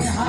हा